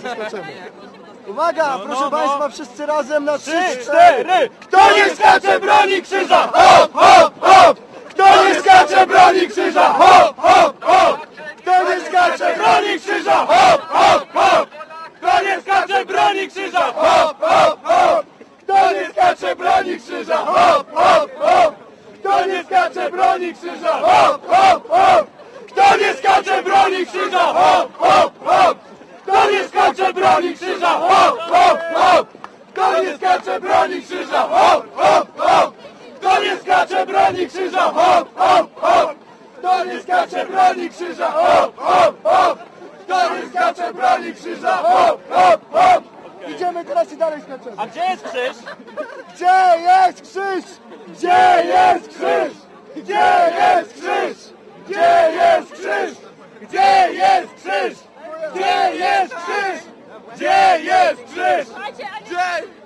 skaczemy. Uwaga, proszę no. Państwa, wszyscy razem na trzy, cztery. Kto nie skacze, broni krzyża! Hop, hop, hop! Kto nie skacze, broni krzyża! Hop, hop, hop! Kto nie skacze, broni krzyża! Hop, hop, hop! Kto nie skacze, broni krzyża! Hop, hop, hop! Kto nie skacze, broni krzyża! Hop, hop, hop! Kto nie skacze, broni krzyża! Hop, hop, hop! Kto nie skacze, broni krzyża! Hop! Skacze, broni krzyża! Hop, hop, hop! Kto nie skacze, broni krzyża! Hop, hop, hop! Kto nie skacze, broni krzyża! Hop, hop, hop! Kto nie skacze, broni krzyża! Hop, hop, hop! Kto nie skacze, broni krzyża! Hop, hop, hop! Idziemy teraz i dalej skaczemy. A gdzie jest krzyż? Gdzie jest krzyż? Gdzie jest krzyż? Gdzie jest krzyż? Gdzie jest krzyż? Gdzie jest krzyż? Gdzie jest krzyż? Gdzie jest krzyż? Gdzie?